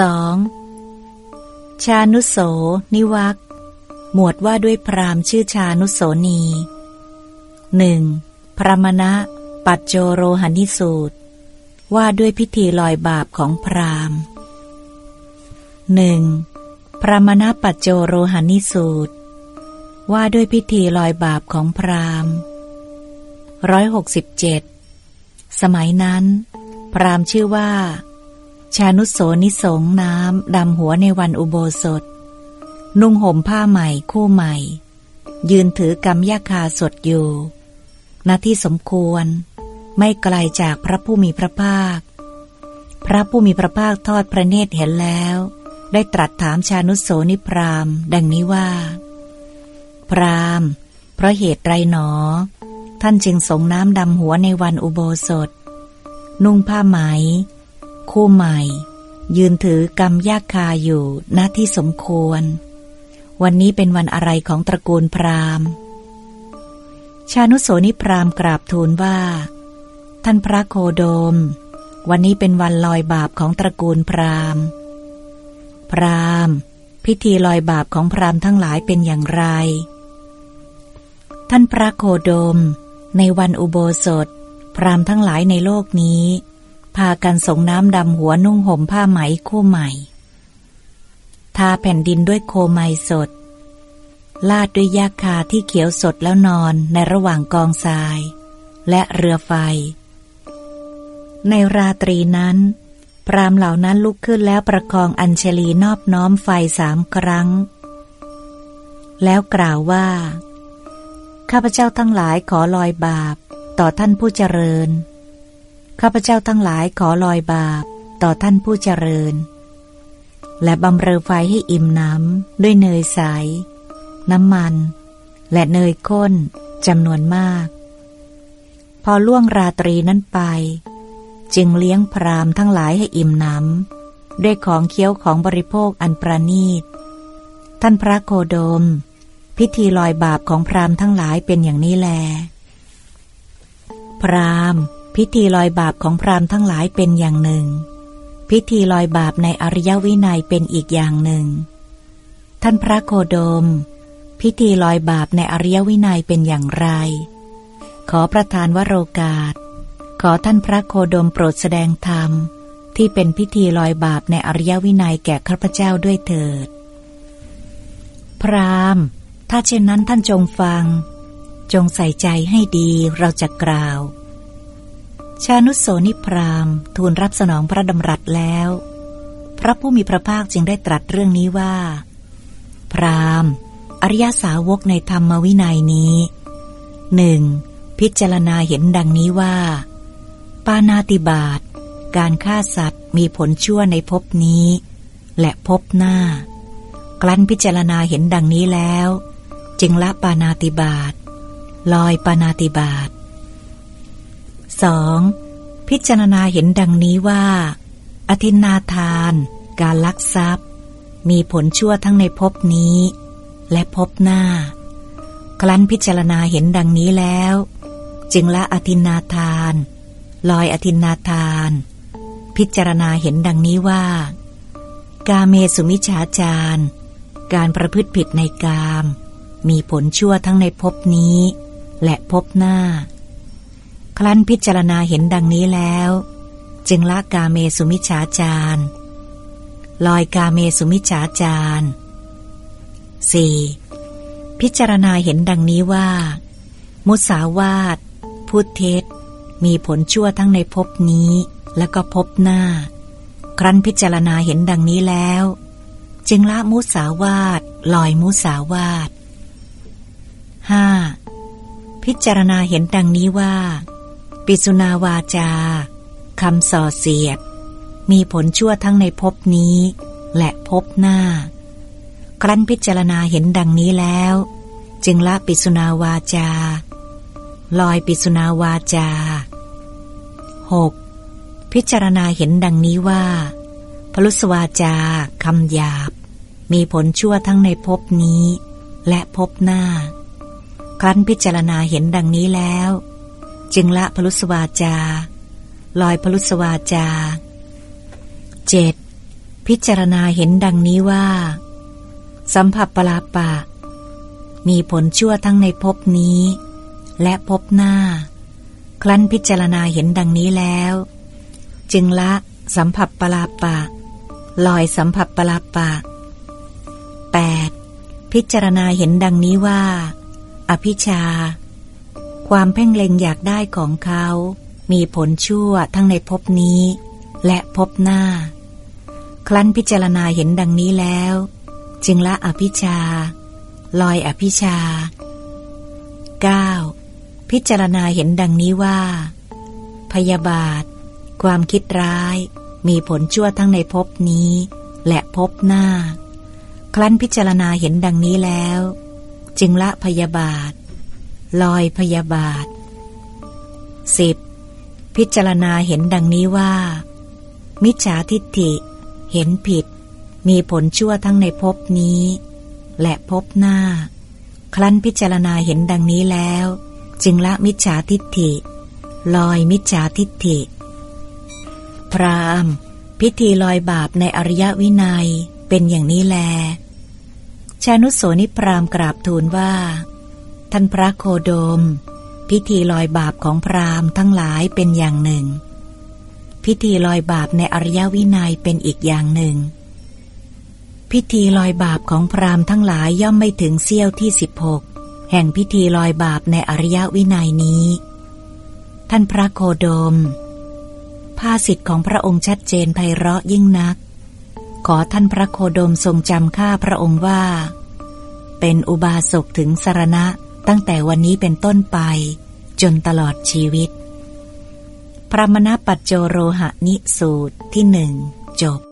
2. ชานุโส นิวักหมวดว่าด้วยพรามชื่อชานุโสนี 1. พระมณะ ปัจโจโรหณิสูตร ว่าด้วยพิธีลอยบาปของพรามหนึ่งพระมณปัจโจโรหณิสูตร ว่าด้วยพิธีลอยบาปของพรามร้อยหกสิบเจ็ดสมัยนั้น พรามชื่อว่า ชานุโสนิสงน้ำดำหัวในวันอุโบสถ นุ่งห่มผ้าใหม่คู่ใหม่ ยืนถือกำยาคาสดอยู่ณที่สมควร ไม่ไกลจากพระผู้มีพระภาค พระผู้มีพระภาคทอดพระเนตรเห็นแล้ว ได้ตรัสถามชานุโสนิพรามดังนี้ว่า พรามเพราะเหตุไรหนอ ท่านจึงสงน้ำดำหัวในวันอุโบสถ นุ่งผ้าไหม คู่ใหม่ ยืนถือกำยากคาอยู่ณที่สมควร วันนี้เป็นวันอะไรของตระกูลพราหมณ์ ชานุโสนิพรามกราบทูลว่า ท่านพระโคโดม วันนี้เป็นวันลอยบาปของตระกูลพราหมณ์ พราหมณ์ พิธีลอยบาปของพราหมณ์ทั้งหลายเป็นอย่างไร ท่านพระโคโดม ในวันอุโบสถ พราหมณ์ทั้งหลายในโลกนี้ พากันส่งน้ำดำหัวนุ่งห่มผ้าไหมคู่ใหม่ ทาแผ่นดินด้วยโคไมสด ลาดด้วยยาคาที่เขียวสดแล้วนอนในระหว่างกองทราย และเรือไฟ ในราตรีนั้น พรามเหล่านั้นลุกขึ้นแล้วประคองอัญเชลีนอบน้อมไฟสามครั้ง แล้วกล่าวว่า ข้าพเจ้าทั้งหลายขอลอยบาปต่อท่านผู้เจริญ ข้าพเจ้าทั้งหลายขอลอยบาปต่อท่านผู้เจริญ และบำเรอไฟให้อิ่มน้ำด้วยเนยใส น้ำมัน และเนยข้นจำนวนมาก พอล่วงราตรีนั้นไป จึงเลี้ยงพรามทั้งหลายให้อิ่มน้ำด้วยของเคี้ยวของบริโภคอันประณีต ท่านพระโคโดม พิธีลอยบาปของพรามทั้งหลายเป็นอย่างนี้แล พราม พิธีลอยบาปของพรามทั้งหลายเป็นอย่างหนึ่ง พิธีลอยบาปในอริยวินัยเป็นอีกอย่างหนึ่ง ท่านพระโคโดม พิธีลอยบาปในอริยวินัยเป็นอย่างไร ขอประทานวโรกาส ขอท่านพระโคโดมโปรดแสดงธรรม ที่เป็นพิธีลอยบาปในอริยวินัยแก่ข้าพเจ้าด้วยเถิด พรามถ้าเช่นนั้นท่านจงฟัง จงใส่ใจให้ดีเราจะกล่าว ชานุโสนิพรามทูลรับสนองพระดำรัสแล้ว พระผู้มีพระภาคจึงได้ตรัสเรื่องนี้ว่า พรามอริยสาวกในธรรมวินัยนี้หนึ่งพิจารณาเห็นดังนี้ว่า ปานาติบาตการฆ่าสัตว์มีผลชั่วในภพนี้ และภพหน้าครั้นพิจารณาเห็นดังนี้แล้ว จึงละปานาติบาตลอยปานาติบาต 2. พิจารณาเห็นดังนี้ว่า อธินนาทาน การลักทรัพย์ มีผลชั่วทั้งในภพนี้ และภพหน้า ครั้นพิจารณาเห็นดังนี้แล้ว จึงละอธินนาทาน ลอยอธินนาทาน พิจารณาเห็นดังนี้ว่า กาเมสุมิชาจารการประพฤติผิดในกาม มีผลชั่วทั้งในภพนี้ และภพหน้า ครั้นพิจารณาเห็นดังนี้แล้ว จึงละกาเมสุมิชฌาจารลอยกาเมสุมิจฉาจาร 4. พิจารณาเห็นดังนี้ว่า มุสาวาทพูดเท็จ มีผลชั่วทั้งในภพนี้และก็ภพหน้า ครั้นพิจารณาเห็นดังนี้แล้ว จึงละมุสาวาทลอยมุสาวาท 5. พิจารณาเห็นดังนี้ว่า ปิสุนาวาจาคำส่อเสียด มีผลชั่วทั้งในภพนี้ และภพหน้า ครั้นพิจารณาเห็นดังนี้แล้ว จึงละปิสุนาวาจา ลอยปิสุนาวาจา 6. พิจารณาเห็นดังนี้ว่าพลุสวาจาคำหยาบ มีผลชั่วทั้งในภพนี้ และภพหน้า ครั้นพิจารณาเห็นดังนี้แล้ว จึงละพลุสวาจา ลอยพลุสวาจา 7. พิจารณาเห็นดังนี้ว่า สัมผัสปลาปะ มีผลชั่วทั้งในภพนี้ และภพหน้า ครั้นพิจารณาเห็นดังนี้แล้ว จึงละสัมผัสปลาปะ ลอยสัมผัสปลาปะ 8. พิจารณาเห็นดังนี้ว่า อภิชา ความเพ่งเล็งอยากได้ของเขา มีผลชั่วทั้งในภพนี้ และภพหน้า ครั้นพิจารณาเห็นดังนี้แล้ว จึงละอภิชา ลอยอภิชา 9. พิจารณาเห็นดังนี้ว่า พยาบาท ความคิดร้าย มีผลชั่วทั้งในภพนี้ และภพหน้า ครั้นพิจารณาเห็นดังนี้แล้ว จึงละพยาบาท ลอยพยาบาท 10. พิจารณาเห็นดังนี้ว่า มิจฉาทิฏฐิ เห็นผิด มีผลชั่วทั้งในภพนี้ และภพหน้า ครั้นพิจารณาเห็นดังนี้แล้ว จึงละมิจฉาทิฏฐิ ลอยมิจฉาทิฏฐิ พรามพิธีลอยบาปในอริยวินัยเป็นอย่างนี้แล ชานุโสนิพรามกราบทูลว่า ท่านพระโคโดม พิธีลอยบาปของพราหมณ์ทั้งหลายเป็นอย่างหนึ่ง พิธีลอยบาปในอริยวินัยเป็นอีกอย่างหนึ่ง พิธีลอยบาปของพราหมณ์ทั้งหลายย่อมไม่ถึงเสี้ยวที่สิบหกแห่งพิธีลอยบาปในอริยวินัยนี้ ท่านพระโคโดมภาสิทธิ์ของพระองค์ชัดเจนไพเราะยิ่งนัก ขอท่านพระโคโดมทรงจำข้าพระองค์ว่า เป็นอุบาสกถึงสรณะ ตั้งแต่วันนี้เป็นต้นไป จนตลอดชีวิต พระมณปัจโจโรหะนิสูตรที่หนึ่งจบ